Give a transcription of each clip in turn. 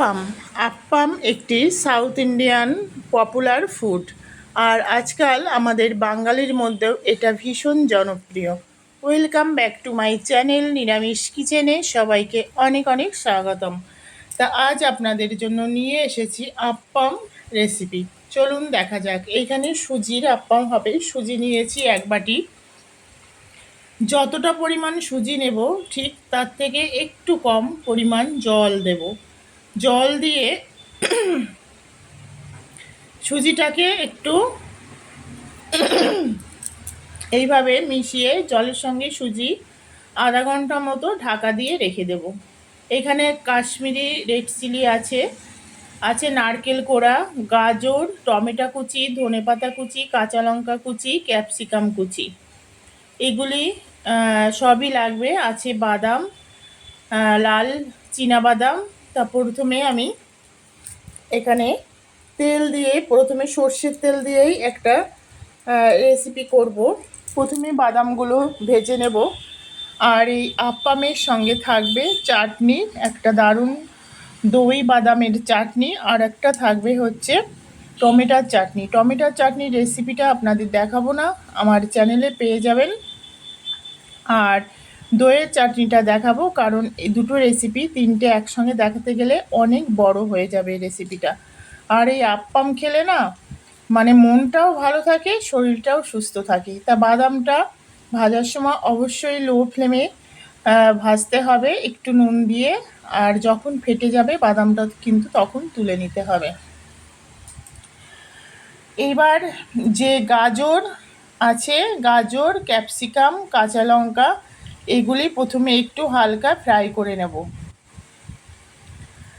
আপ্পাম। আপ্পাম একটি south Indian popular food. আর আজকাল আমাদের বাঙালির মধ্যেও এটা ভীষণ জনপ্রিয়। Welcome back to my channel নিরামিষ কিচেনে সবাইকে অনেক অনেক স্বাগতম। তা আজ আপনাদের জন্য নিয়ে এসেছি আপ্পাম রেসিপি। চলুন দেখা যাক, এইখানে সুজির আপ্পাম হবে। সুজি নিয়েছি এক বাটি। যতটা পরিমাণ সুজি নেব, ঠিক তার থেকে একটু কম পরিমাণ জল দেব। জল দিয়ে সুজিটাকে একটু এইভাবে মিশিয়ে জলের সঙ্গে সুজি আধা ঘণ্টা মতো ঢাকা দিয়ে রেখে দেব। এখানে কাশ্মীরি রেড চিলি আছে আছে নারকেল কোড়া, গাজর, টমেটো কুচি, ধনেপাতা কুচি, কাঁচা লঙ্কা কুচি, ক্যাপসিকাম কুচি। এগুলি সবই লাগবে। আছে বাদাম লাল বাদাম তা প্রথমে আমি এখানে তেল দিয়ে, প্রথমে সর্ষের তেল দিয়েই একটা রেসিপি করব। প্রথমে বাদামগুলো ভেজে নেব। আর এই আপ্পামের সঙ্গে থাকবে চাটনি, একটা দারুণ দই বাদামের চাটনি, আর একটা থাকবে হচ্ছে টমেটোর চাটনি। টমেটোর চাটনির রেসিপিটা আপনাদের দেখাবো না, আমার চ্যানেলে পেয়ে যাবেন। আর দইয়ের চাটনিটা দেখাবো, কারণ এই দুটো রেসিপি তিনটে একসঙ্গে দেখাতে গেলে অনেক বড় হয়ে যাবে এই রেসিপিটা আর এই আপ্পাম খেলে না মানে মনটাও ভালো থাকে, শরীরটাও সুস্থ থাকে। তা বাদামটা ভাজার সময় অবশ্যই লো ফ্লেমে ভাজতে হবে, একটু নুন দিয়ে, আর যখন ফেটে যাবে বাদামটা কিন্তু তখন তুলে নিতে হবে। এইবার যে গাজর আছে, গাজর, ক্যাপসিকাম, কাঁচা লঙ্কা এগুলি প্রথমে একটু হালকা ফ্রাই করে নেব।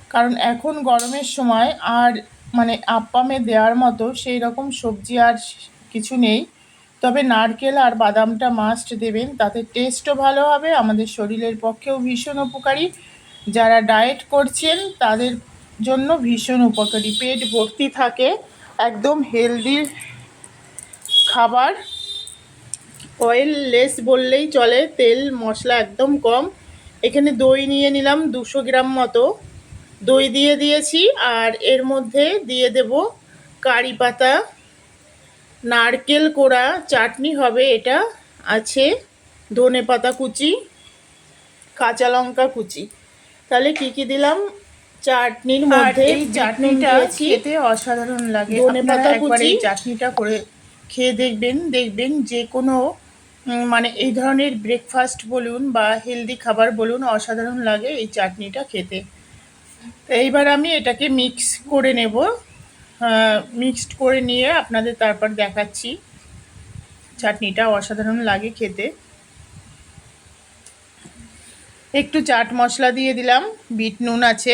কারণ এখন গরমের সময় আর মানে আপ্পামে দেওয়ার মতো সেই রকম সবজি আর কিছু নেই। তবে নারকেল আর বাদামটা মাস্ট দেবেন, তাতে টেস্টও ভালো হবে, আমাদের শরীরের পক্ষেও ভীষণ উপকারী। যারা ডায়েট করছেন, তাদের জন্য ভীষণ উপকারী। পেট ভর্তি থাকে, একদম হেলদি খাবার। অয়েল লেস বললেই চলে তেল মশলা একদম কম। এখানে দই নিয়ে নিলাম দুশো গ্রাম মতো। দই দিয়ে দিয়েছি আর এর মধ্যে দিয়ে দেব কারি পাতা নারকেল কোড়া চাটনি হবে এটা আছে ধনে পাতা কুচি কাঁচা লঙ্কা কুচি। তাহলে কি কি দিলাম? চাটনির মধ্যে এই চাটনিটা খেতে অসাধারণ লাগে। ধনে পাতা কুচি। চাটনিটা করে খেয়ে দেখবেন দেখবেন যে কোনো মানে এই ধরনের ব্রেকফাস্ট বলুন বা হেলদি খাবার বলুন অসাধারণ লাগে এই চাটনিটা খেতে। তো এইবার আমি এটাকে মিক্স করে নেব। মিক্সড করে নিয়ে আপনাদের তারপর দেখাচ্ছি। চাটনিটা অসাধারণ লাগে খেতে। একটু চাট মশলা দিয়ে দিলাম, বিট নুন আছে।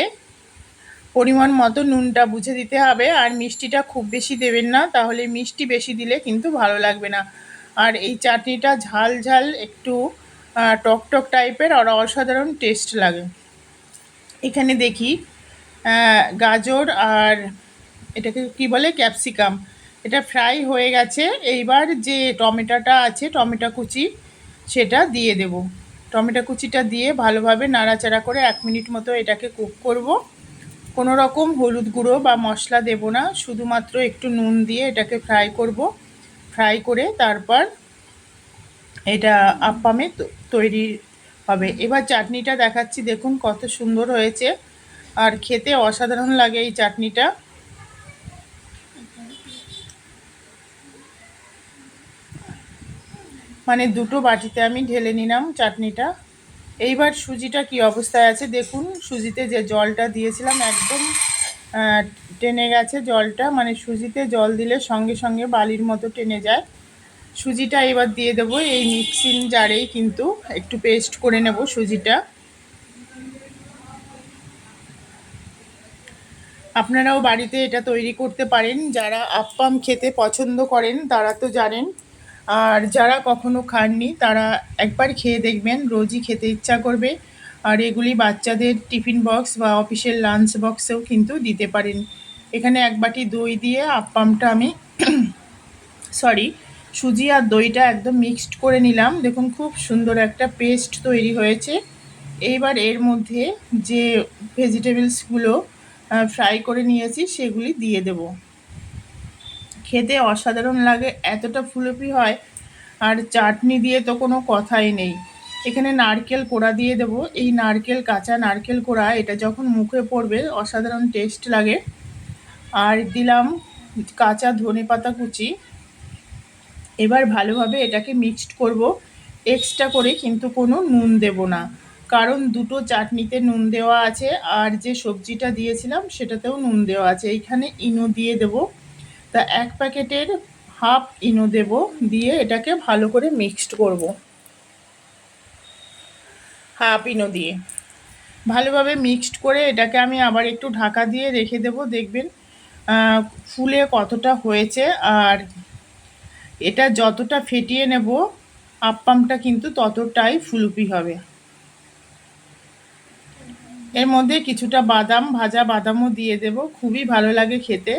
পরিমাণ মতো নুনটা বুঝে দিতে হবে। আর মিষ্টিটা খুব বেশি দেবেন না, তাহলে মিষ্টি বেশি দিলে কিন্তু ভালো লাগবে না। আর এই চাটনিটা ঝাল ঝাল, একটু টক টক টাইপের আর অসাধারণ টেস্ট লাগে। এখানে দেখি গাজর আর এটাকে কি বলে? ক্যাপসিকাম। এটা ফ্রাই হয়ে গেছে। এইবার যে টমেটোটা আছে, টমেটো কুচি, সেটা দিয়ে দেব। টমেটো কুচিটা দিয়ে ভালোভাবে নাড়াচাড়া করে এক মিনিট মতো এটাকে কুক করব। কোনো রকম হলুদ গুঁড়ো বা মশলা দেব না। শুধুমাত্র একটু নুন দিয়ে এটাকে ফ্রাই করব। ফ্রাই করে তারপর এটা আপ্পামে তৈরি হবে। এবার চাটনিটা দেখাচ্ছি, দেখুন কত সুন্দর হয়েছে। আর খেতে অসাধারণ লাগে এই চাটনিটা। মানে দুটো বাটিতে আমি ঢেলে নিলাম চাটনিটা। এইবার সুজিটা কি অবস্থায় আছে দেখুন। সুজিতে যে জলটা দিয়েছিলাম একদম টেনে গেছে জলটা মানে সুজিতে জল দিলে সঙ্গে সঙ্গে বালির মতো টেনে যায়। সুজিটা এবার দিয়ে দেবো, এই মিক্সিং জারেই কিন্তু একটু পেস্ট করে নেব সুজিটা। আপনারাও বাড়িতে এটা তৈরি করতে পারেন, যারা আপ্পাম খেতে পছন্দ করেন তারা তো জানেন। আর যারা কখনো খাননি, তারা একবার খেয়ে দেখবেন, রোজই খেতে ইচ্ছা করবে। আর এগুলি বাচ্চাদের টিফিন বক্স বা অফিসের লাঞ্চ বক্সেও কিন্তু দিতে পারেন। এখানে এক বাটি দই দিয়ে আপ্পামটা আমি সরি সুজি আর দইটা একদম মিক্সড করে নিলাম। দেখুন, খুব সুন্দর একটা পেস্ট তৈরি হয়েছে। এইবার এর মধ্যে যে ভেজিটেবলসগুলো ফ্রাই করে নিয়েছি, সেগুলি দিয়ে দেব। খেতে অসাধারণ লাগে, এতটা ফুলপি হয়, আর চাটনি দিয়ে তো কোনো কথাই নেই। এখানে নারকেল কোড়া দিয়ে দেব। এই নারকেল, কাঁচা নারকেল কোড়া, এটা যখন মুখে পড়বে, অসাধারণ টেস্ট লাগে। আর দিলাম কাঁচা ধনে পাতা কুচি। এবার ভালোভাবে এটাকে মিক্সড করব। এক্সট্রা করে কিন্তু কোনো নুন দেব না। কারণ দুটো চাটনিতে নুন দেওয়া আছে আর যে সবজিটা দিয়েছিলাম সেটাতেও নুন দেওয়া আছে। এইখানে ইনো দিয়ে দেব। তা এক প্যাকেটের হাফ ইনো দেব। দিয়ে এটাকে ভালো করে মিক্সড করব। হাফ ইনো দিয়ে। ভালোভাবে মিক্সড করে এটাকে আমি আবার একটু ঢাকা দিয়ে রেখে দেব। দেখবেন ফুলে কতটা হয়েছে আর এটা যতটা ফেটিয়ে নেব, আপ্পামটা কিন্তু ততটাই ফুলুপি হবে। এর মধ্যে কিছুটা বাদাম, ভাজা বাদামও দিয়ে দেব, খুবই ভালো লাগে খেতে।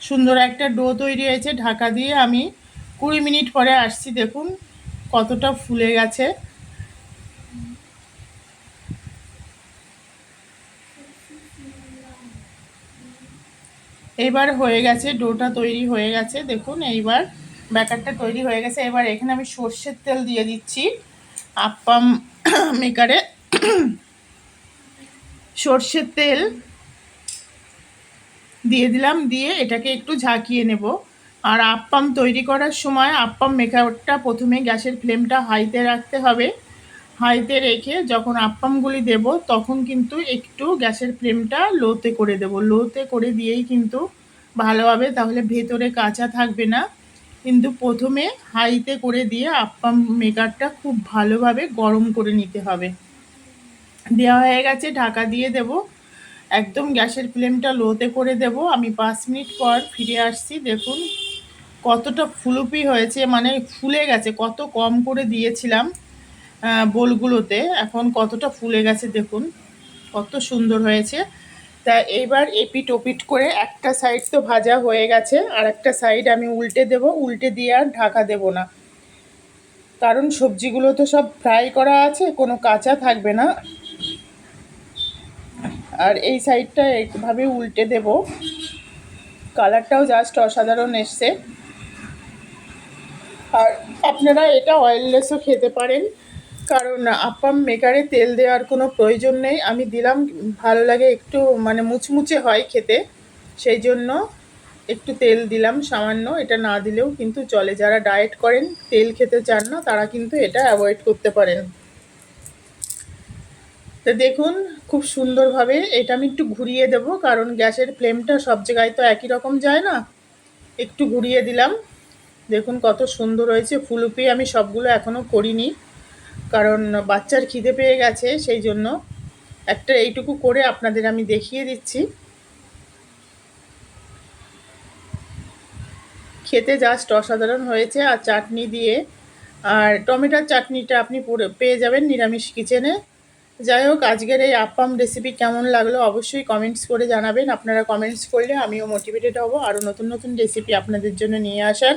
সুন্দর একটা ডো তৈরি হয়েছে ঢাকা দিয়ে। আমি কুড়ি মিনিট পরে আসছি, দেখুন। কতটা ফুলে গেছে? এইবার হয়ে গেছে, ডোটা তৈরি হয়ে গেছে। দেখুন, এইবার ব্যাকারটা তৈরি হয়ে গেছে। এবার এখানে আমি সর্ষের তেল দিয়ে দিচ্ছি আপ্পাম মেকারে। সর্ষের তেল দিয়ে দিলাম, দিয়ে এটাকে একটু ঝাঁকিয়ে নেব। আর আপ্পাম তৈরি করার সময় আপ্পাম মেকারটা প্রথমে গ্যাসের ফ্লেমটা হাইতে রাখতে হবে। হাইতে রেখে যখন আপ্পামগুলি দেব, তখন কিন্তু একটু গ্যাসের ফ্লেমটা লোতে করে দেব। লোতে করে দিয়েই কিন্তু ভালোভাবে তাহলে ভেতরে কাঁচা থাকবে না। কিন্তু প্রথমে হাইতে করে দিয়ে আপ্পাম মেকারটা খুব ভালোভাবে গরম করে নিতে হবে। দেওয়া হয়ে গেছে, ঢাকা দিয়ে দেব। একদম গ্যাসের ফ্লেমটা লোতে করে দেব। আমি পাঁচ মিনিট পর ফিরে আসছি, দেখুন। কতটা ফুলুপি হয়েছে মানে ফুলে গেছে, কত কম করে দিয়েছিলাম বোলগুলোতে, এখন কতটা ফুলে গেছে দেখুন, কত সুন্দর হয়েছে। তা এইবার এপিট ওপিট করে একটা সাইড তো ভাজা হয়ে গেছে, আর একটা সাইড আমি উল্টে দেব, উল্টে দিয়ে আর ঢাকা দেব না। কারণ সবজিগুলো তো সব ফ্রাই করা আছে, কোনো কাঁচা থাকবে না। আর এই সাইডটা একভাবে উল্টে দেব। কালারটাও জাস্ট অসাধারণ এসছে। আর আপনারা এটা অয়েললেসও খেতে পারেন, কারণ আপাম মেকারে তেল দেওয়ার কোনো প্রয়োজন নেই। আমি দিলাম, ভালো লাগে একটু মানে মুচমুচে হয় খেতে, সেই জন্য একটু তেল দিলাম সামান্য। এটা না দিলেও কিন্তু চলে। যারা ডায়েট করেন, তেল খেতে চান না, তারা কিন্তু এটা অ্যাভয়েড করতে পারেন। তো দেখুন, খুব সুন্দরভাবে এটা আমি একটু ঘুরিয়ে দেব, কারণ গ্যাসের ফ্লেমটা সব জায়গায় তো একই রকম যায় না। একটু ঘুরিয়ে দিলাম। দেখুন কত সুন্দর হয়েছে ফুলুপি আমি সবগুলো এখনও করিনি। কারণ বাচ্চার খিদে পেয়ে গেছে, সেই জন্য একটা এইটুকু করে আপনাদের আমি দেখিয়ে দিচ্ছি। খেতে জাস্ট অসাধারণ হয়েছে, আর চাটনি দিয়ে, আর টমেটোর চাটনিটা আপনি পেয়ে যাবেন নিরামিষ কিচেনে। যাই হোক, আজকের এই আপ্পাম রেসিপি কেমন লাগল অবশ্যই কমেন্টস করে জানাবেন। আপনারা কমেন্টস করলে আমিও মোটিভেটেড হব, আরও নতুন নতুন রেসিপি আপনাদের জন্য নিয়ে আসার।